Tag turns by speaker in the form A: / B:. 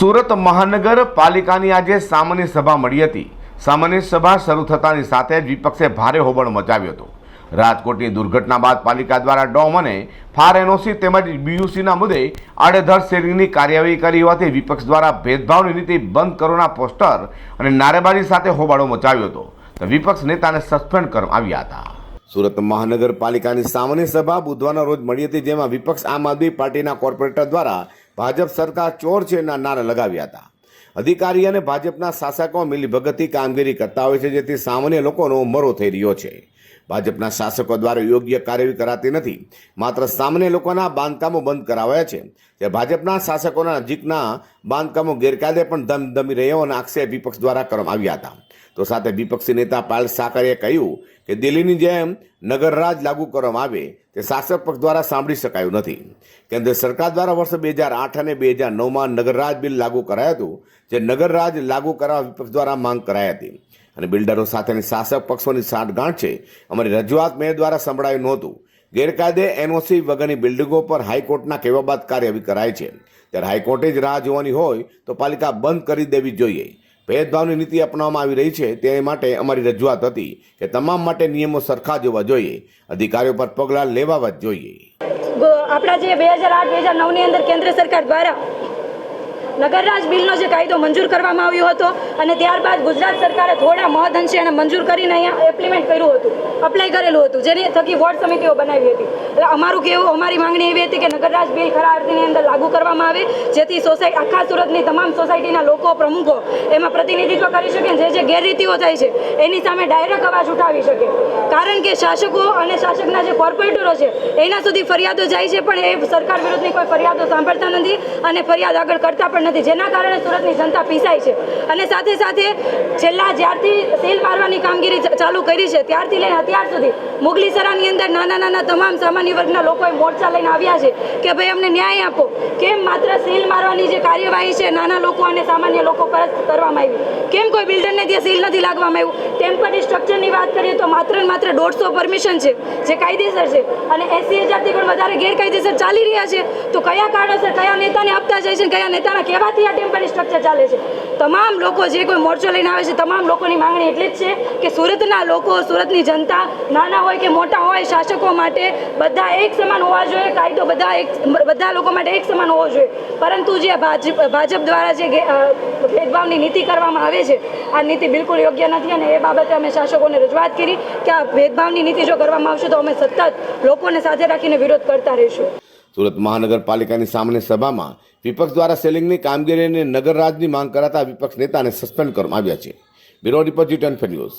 A: સુરત મહાનગરપાલિકાની આજે સામાન્ય સભા મળી હતી. સામાન્ય સભા શરૂ થતાની સાથે જ વિપક્ષે ભારે હોબળ મચાવ્યો હતો. રાજકોટની દુર્ઘટના બાદ પાલિકા દ્વારા ડોમ અને ફાર એનઓસી તેમજ બીયુસીના મુદ્દે આડેધડ શેરિંગની કાર્યવાહી કરી હોવાથી વિપક્ષ દ્વારા ભેદભાવની નીતિ બંધ કરોના પોસ્ટર અને નારેબાજી સાથે હોબાળો મચાવ્યો હતો. તો વિપક્ષ નેતાને સસ્પેન્ડ કરવામાં આવ્યા હતા. સુરત મહાનગરપાલિકાની સામાન્ય સભા બુધવારના રોજ મળી હતી, જેમાં વિપક્ષ આમ આદમી પાર્ટીના કોર્પોરેટર દ્વારા ભાજપ સરકાર ચોર છે એના નારા લગાવ્યા હતા. અધિકારી અને ભાજપના શાસકો મિલીભગતથી કામગીરી કરતા હોય છે, જેથી સામાન્ય લોકોનો મરો થઈ રહ્યો છે. ભાજપના શાસકો દ્વારા યોગ્ય કાર્યવાહી કરાતી નથી, માત્ર સામાન્ય લોકોના બાંધકામો બંધ કરાવાયા છે. જે ભાજપના શાસકોના નજીકના બાંધકામો ગેરકાયદે પણ ધમધમી રહ્યો અને આક્ષેપ વિપક્ષ દ્વારા કરવામાં આવ્યા હતા. તો સાથે વિપક્ષી નેતા પાલ સાકરે કહ્યું કે દિલ્હીની જેમ નગરરાજ લાગુ કરવામાં આવે તે શાસક પક્ષ દ્વારા સાંભળી શકાયું નથી. કેન્દ્ર સરકાર દ્વારા વર્ષ બે હજાર આઠ અને બે હજાર નવમાં નગરરાજ બિલ લાગુ કરાયું હતું, જે નગરરાજ લાગુ કરવા વિપક્ષ દ્વારા માંગ કરાઈ હતી. અને બિલ્ડરો સાથેની શાસક પક્ષોની સાંઠગાંઠ છે, અમારી રજૂઆત મેયર દ્વારા સંભળાયું નહોતું. ગેરકાયદે એનઓસી વગરની બિલ્ડિંગો પર હાઈકોર્ટના કહેવા બાદ કાર્યવાહી કરાય છે. ત્યારે હાઈકોર્ટે જ રાહ જોવાની હોય તો પાલિકા બંધ કરી દેવી જોઈએ. ભેદભાવની નીતિ અપનાવવામાં આવી રહી છે તે માટે અમારી રજૂઆત હતી કે તમામ માટે નિયમો સરખા જોવા જોઈએ, અધિકારીઓ પર પગલાં લેવા જ જોઈએ.
B: આપણા જે બે હજાર આઠ, બે હજાર નવની અંદર કેન્દ્ર સરકાર દ્વારા નગરરાજ બિલનો જે કાયદો મંજૂર કરવામાં આવ્યો હતો અને ત્યારબાદ ગુજરાત સરકારે થોડા મહદ અંશે એને મંજૂર કરીને અહીંયા એપ્લિમેન્ટ કર્યું હતું અપ્લાય કરેલું હતું, જેની થકી વોર્ડ સમિતિઓ બનાવી હતી. અમારું કહેવું અમારી માંગણી એવી હતી કે નગરરાજ બિલ ખરા અર્થની અંદર લાગુ કરવામાં આવે, જેથી સોસાયટી આખા સુરતની તમામ સોસાયટીના લોકો, પ્રમુખો એમાં પ્રતિનિધિત્વ કરી શકે જે જે ગેરરીતિઓ થાય છે, એની સામે ડાયરેક્ટ અવાજ ઉઠાવી શકે. કારણ કે શાસકો અને શાસકના જે કોર્પોરેટરો છે, એના સુધી ફરિયાદો જાય છે, પણ એ સરકાર વિરુદ્ધની કોઈ ફરિયાદો સાંભળતા નથી અને ફરિયાદ આગળ કરતા પણ નથી. જેના કારણે સુરતની જનતા પીસાય છે. અને સાથે સાથે છેલ્લા જ્યારથી સીલ મારવાની કામગીરી ચાલુ કરી છે, ત્યારથી લઈને અત્યાર સુધી મુગલી સરાની અંદર નાના નાના તમામ સામાન્ય વર્ગના લોકોએ મોરચા લઈને આવ્યા છે કે ભાઈ અમને ન્યાય આપો. કેમ માત્ર સીલ મારવાની જે કાર્યવાહી છે, નાના લોકો અને સામાન્ય લોકો પર કરવામાં આવી? કેમ કોઈ બિલ્ડરને ત્યાં સીલ નથી લાગવામાં આવ્યું? ટેમ્પરરી સ્ટ્રક્ચરની વાત કરીએ તો માત્ર ને માત્ર દોઢસો પરમિશન છે, જે કાયદેસર છે. અને એસી હજારથી પણ વધારે ગેરકાયદેસર ચાલી રહ્યા છે. તો કયા કારણોસર કયા નેતાને આપતા જાય છે કયા નેતાના કહેવાથી આ ટેમ્પરરી સ્ટ્રક્ચર ચાલે છે? તમામ લોકો જે કોઈ મોરચો લઈને આવે છે, તમામ લોકોની માંગણી એટલી જ છે કે સુરતના લોકો, સુરતની જનતા, નાના હોય કે મોટા હોય, શાસકો માટે બધા એક સમાન હોવા જોઈએ, કાયદો બધા એક, બધા લોકો માટે એક સમાન હોવો જોઈએ. પરંતુ જે ભાજપ દ્વારા જે ભેદભાવની નીતિ કરવામાં આવે છે, આ નીતિ બિલકુલ યોગ્ય નથી અને એ બાબતે અમે શાસકોને રજૂઆત કરી કે આ ભેદભાવની નીતિ જો કરવામાં આવશે તો અમે સતત લોકોને સાથે રાખીને વિરોધ કરતા રહીશું.
A: સુરત મહાનગરપાલિકાની સામાન્ય સભામાં વિપક્ષ દ્વારા સેલિંગની કામગીરી અને નગરરાજની માંગ કરાતા વિપક્ષ નેતાને સસ્પેન્ડ કરવામાં આવ્યા છે. Bureau report G ten news.